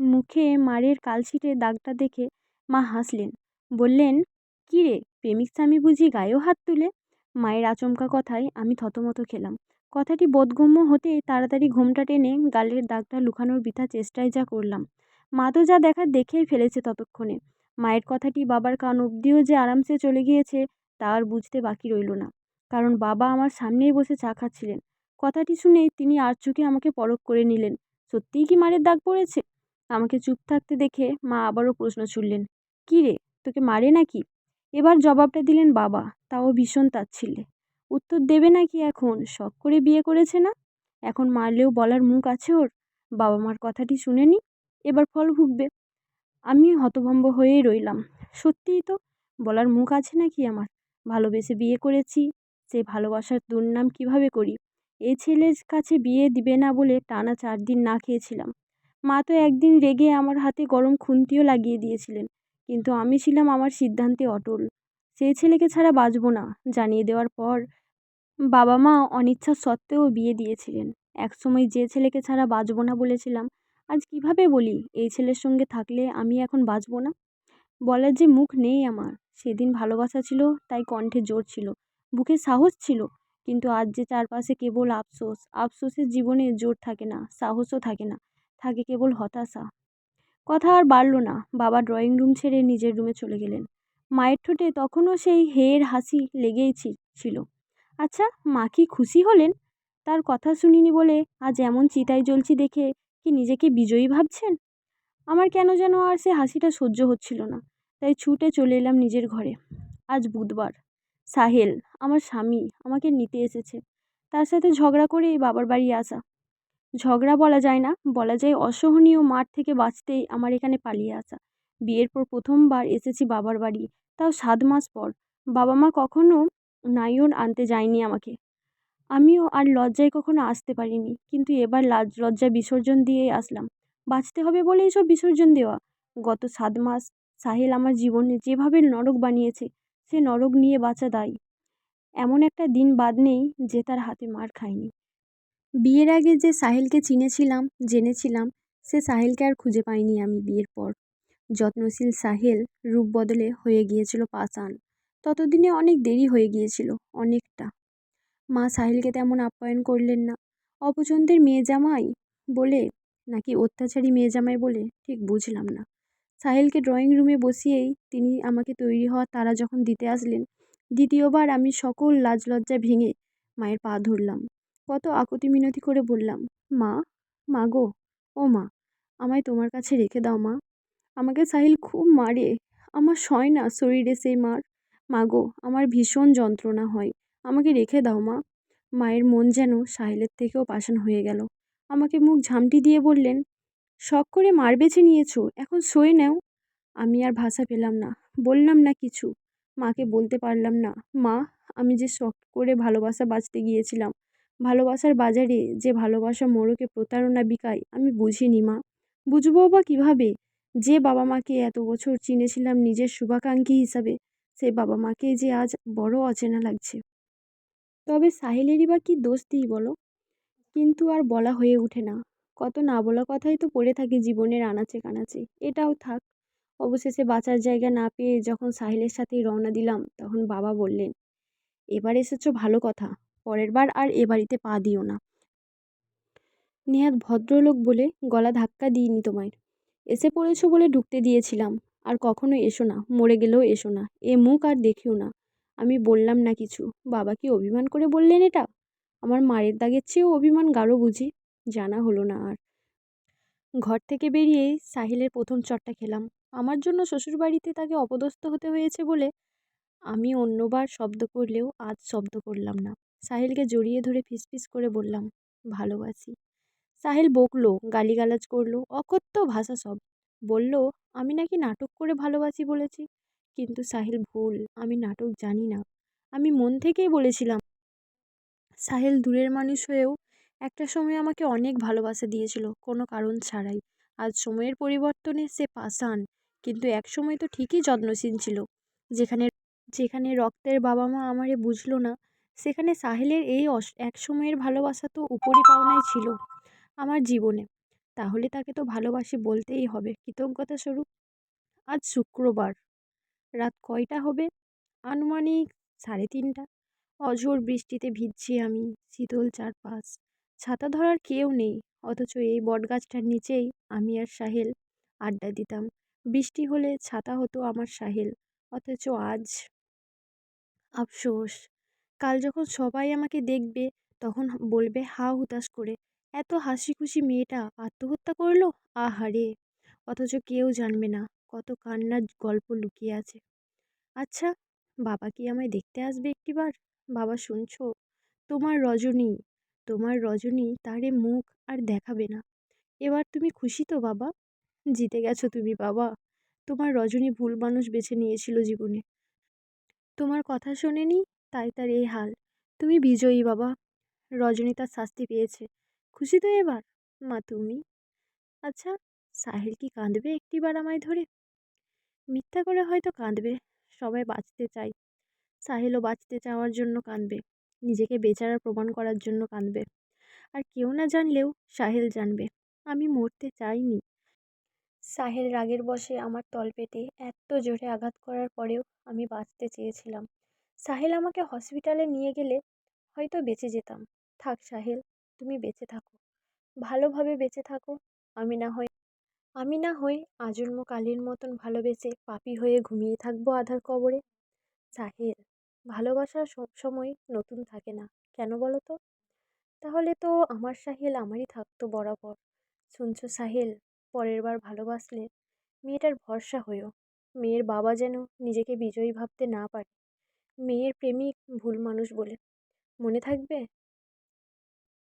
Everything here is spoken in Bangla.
মুখে মারের কালশিটে দাগটা দেখে মা হাসলেন। বললেন, কী রে, প্রেমিক স্বামী বুঝি গায়েও হাত তুলে? মায়ের আচমকা কথায় আমি থতমত খেলাম। কথাটি বোধগম্য হতেই তাড়াতাড়ি ঘোমটা টেনে গালের দাগটা লুকানোর বৃথা চেষ্টায় যা করলাম। মা তো যা দেখার দেখেই ফেলেছে ততক্ষণে। মায়ের কথাটি বাবার কান অবধিও যে আরামসে চলে গিয়েছে, তা আর বুঝতে বাকি রইল না। কারণ বাবা আমার সামনেই বসে চা খাচ্ছিলেন। কথাটি শুনেই তিনি আর চোখে আমাকে পরখ করে নিলেন। সত্যিই কি মারের দাগ পড়েছে? আমাকে চুপ থাকতে দেখে মা আবারও প্রশ্ন ছুড়লেন, কী রে, তোকে মারে নাকি? এবার জবাবটা দিলেন বাবা, তাও ভীষণ তাচ্ছিল্যে। উত্তর দেবে নাকি এখন? শখ করে বিয়ে করেছে না? এখন মারলেও বলার মুখ আছে ওর? বাবা মার কথাটি শুনেনি এবার ফল ভুগবে। আমি হতভম্ব হয়েই রইলাম। সত্যিই তো, বলার মুখ আছে নাকি আমার? ভালোবেসে বিয়ে করেছি, সে ভালোবাসার দুর্নাম কীভাবে করি? এই ছেলের কাছে বিয়ে দিবে না বলে টানা চার দিন না খেয়েছিলাম। মা তো একদিন রেগে আমার হাতে গরম খুন্তিও লাগিয়ে দিয়েছিলেন, কিন্তু আমি ছিলাম আমার সিদ্ধান্তে অটল। সে ছেলেকে ছাড়া বাঁচব না, জানিয়ে দেওয়ার পর বাবা মা অনিচ্ছা সত্ত্বেও বিয়ে দিয়েছিলেন। একসময় যে ছেলেকে ছাড়া বাঁচব না বলেছিলাম, আজ কীভাবে বলি, এই ছেলের সঙ্গে থাকলে আমি এখন বাঁচব না? বলার যে মুখ নেই আমার। সেদিন ভালোবাসা ছিল, তাই কণ্ঠে জোর ছিল, বুকে সাহস ছিল, কিন্তু আজ যে চারপাশে কেবল আফসোস, আফসোসের জীবনে জোর থাকে না, সাহসও থাকে না। থাকে কেবল হতাশা। কথা আর বাড়ল না। বাবা ড্রয়িং রুম ছেড়ে নিজের রুমে চলে গেলেন। মায়ের ঠোঁটে তখনও সেই হেয়ের হাসি লেগেই ছিল। আচ্ছা মা কি খুশি হলেন? তার কথা শুনিনি বলে আজ এমন চিতায় জ্বলছি দেখে কি নিজেকে বিজয়ী ভাবছেন? আমার কেন যেন আর সে হাসিটা সহ্য হচ্ছিল না, তাই ছুটে চলে এলাম নিজের ঘরে। আজ বুধবার। সাহেল, আমার স্বামী আমাকে নিতে এসেছে। তার সাথে ঝগড়া করেই বাবার বাড়ি আসা। ঝগড়া বলা যায় না। বলা যায় অসহনীয় মাঠ থেকে বাঁচতেই আমার এখানে পালিয়ে আসা। বিয়ের পর প্রথমবার এসেছি বাবার বাড়ি। তাও সাত মাস পর। বাবা মা কখনো নাইওর আনতে যায়নি আমাকে। আমিও আর লজ্জায় কখনো আসতে পারিনি। কিন্তু এবার লাজ, লজ্জা, বিসর্জন দিয়েই আসলাম। বাঁচতে হবে বলেই সব বিসর্জন দেওয়া। গত সাত মাস সাহেল আমার জীবনে যেভাবে নরক বানিয়েছে, সে নরক নিয়ে বাঁচা দায়। এমন একটা দিন বাদ নেই যে তার হাতে মার খায়নি। বিয়ের আগে যে সাহিলকে চিনেছিলাম, জেনেছিলাম, সে সাহিলকে আর খুঁজে পাইনি আমি বিয়ের পর। যত্নশীল সাহেল রূপ বদলে হয়ে গিয়েছিল পাষাণ ততদিনে অনেক দেরি হয়ে গিয়েছিল, অনেকটা। মা সাহিলকে তেমন আপ্যায়ন করলেন না। অপছন্দের মেয়ে জামাই বলে, নাকি অত্যাচারী মেয়ে জামাই বলে, ঠিক বুঝলাম না। সাহিলকে ড্রয়িং রুমে বসিয়েই তিনি আমাকে তৈরি হওয়া তারা যখন দিতে আসলেন, দ্বিতীয়বার আমি সকল লাজ লজ্জা ভেঙে মায়ের পা ধরলাম। কত আকুতি মিনতি করে বললাম, মা মা গো, ও মা, আমায় তোমার কাছে রেখে দাও মা। আমাকে সাহিল খুব মারে, আমার সয় না শরীরে সেই মার। মা গো, আমার ভীষণ যন্ত্রণা হয়, আমাকে রেখে দাও মা। মায়ের মন যেন সাহিলের থেকেও পাষাণ হয়ে গেল। আমাকে মুখ ঝামটি দিয়ে বললেন, শখ করে মার বেছে নিয়েছো, এখন সয়ে নেও। আমি আর ভাষা পেলাম না, বললাম না কিছু। মাকে বলতে পারলাম না, মা, আমি যে শখ করে ভালোবাসা বাঁচতে গিয়েছিলাম ভালোবাসার বাজারে যে ভালোবাসা মোড়কে প্রতারণা বিকায়, আমি বুঝিনি মা। বুঝব বা কীভাবে? যে বাবা মাকে এত বছর চিনেছিলাম নিজের শুভাকাঙ্ক্ষী হিসাবে সেই বাবা মাকে যে আজ বড় অচেনা লাগছে। তবে সাহেলেরই বা কী দোষ দিই বলো? কিন্তু আর বলা হয়ে ওঠে না। কত না বলা কথাই তো পড়ে থাকে জীবনের আনাচে কানাচে। এটাও থাক। অবশেষে বাঁচার জায়গা না পেয়ে যখন সাহিলের সাথেই রওনা দিলাম, তখন বাবা বললেন, এবার এসেছ ভালো কথা। পরের বার আর এ বাড়িতে পা দিও না। নেহাত ভদ্রলোক বলে গলা ধাক্কা দিইনি তোমায়। এসে পড়েছো বলে ঢুকতে দিয়েছিলাম। আর কখনো এসো না, মরে গেলেও এসো না, এ মুখ আর দেখিও না। আমি বললাম না কিছু, বাবা কি অভিমান করে বললেন এটা? আমার মায়ের দাগের চেয়েও অভিমান গাঢ় বুঝি, জানা হলো না আর। ঘর থেকে বেরিয়েই সাহিলের প্রথম চটটা খেলাম। আমার জন্য শ্বশুরবাড়িতে তাকে অপদস্থ হতে হয়েছে বলে আমি অন্যবার শব্দ করলেও আজ শব্দ করলাম না। সাহিলকে জড়িয়ে ধরে ফিসফিস করে বললাম, ভালোবাসি। সাহিল বকলো, গালিগালাজ করল, অকথ্য ভাষা সব। বলল, আমি নাকি নাটক করে ভালোবাসি বলেছি? কিন্তু সাহিল, ভুল, আমি নাটক জানি না। আমি মন থেকেই বলেছিলাম, সাহিল দূরের মানুষ হয়েও একটা সময় আমাকে অনেক ভালোবাসা দিয়েছিল, কোনো কারণ ছাড়াই। আজ সময়ের পরিবর্তনে সে পাষাণ, কিন্তু এক সময় তো ঠিকই যত্নশীল ছিল। যেখানে যেখানে রক্তের বাবা মা আমারে বুঝলো না সেখানে সাহিলের এই এক সময়ের ভালোবাসা তো উপরি পাওনাই ছিল আমার জীবনে। তাহলে তাকে তো ভালোবাসি বলতেই হবে কৃতজ্ঞতা স্বরূপ আজ শুক্রবার, রাত কয়টা হবে? আনুমানিক সাড়ে তিনটা। অঝোর বৃষ্টিতে ভিজছি আমি, শীতল চারপাশ। ছাতা ধরার কেউ নেই, অথচ এই বটগাছটার নিচেই আমি আর সাহেল আড্ডা দিতাম। বৃষ্টি হলে ছাতা হতো আমার সাহেল, অথচ আজ আফসোস। কাল যখন সবাই আমাকে দেখবে, তখন বলবে হা হুতাশ করে। এত হাসি খুশি মেয়েটা, আত্মহত্যা করল? আহারে! অথচ কেউ জানবে না, কত কান্নার গল্প লুকিয়ে আছে। আচ্ছা বাবা কি আমায় দেখতে আসবে একটিবার? বাবা, শুনছো? তোমার রজনী তোমার রজনী তারে মুখ আর দেখাবে না। এবার তুমি খুশি তো, বাবা? জিতে গেছো তুমি, বাবা। তোমার রজনী ভুল মানুষ বেছে নিয়েছিল জীবনে। তোমার কথা শোনেনি? তাই তার এই হাল। তুমি বিজয়ী বাবা। রজনী তার শাস্তি পেয়েছে। খুশি তো এবার? মা, তুমি? আচ্ছা সাহিল কি কাঁদবে একটিবার আমায় ধরে? মিথ্যা করে হয়তো কাঁদবে। সবাই বাঁচতে চায়। সাহিলও বাঁচতে চাওয়ার জন্য কাঁদবে। নিজেকে বেচারা প্রমাণ করার জন্য কাঁদবে। আর কেউ না জানলেও সাহেল জানবে। আমি মরতে চাইনি। সাহেল রাগের বশে আমার তলপেটে এত জোরে আঘাত করার পরেও আমি বাঁচতে চেয়েছিলাম। সাহেল আমাকে হসপিটালে নিয়ে গেলে হয়তো বেঁচে যেতাম। থাক সাহেল, তুমি বেঁচে থাকো। ভালোভাবে বেঁচে থাকো, আমি না হয়, আমি না হই আজন্ম কালীর মতন ভালোবেসে পাপি হয়ে ঘুমিয়ে থাকব আধার কবরে। সাহেল, ভালোবাসা সবসময় নতুন থাকে না, কেন বলো তো? তাহলে তো আমার সাহেল আমারই থাকতো বরাবর। শুনছো সাহেল, পরের বার ভালোবাসলে মেয়েটার ভরসা হয়েও মেয়ের বাবা যেন নিজেকে বিজয়ী ভাবতে না পারে। মেয়ের প্রেমিক ভুল মানুষ বলে। মনে থাকবে?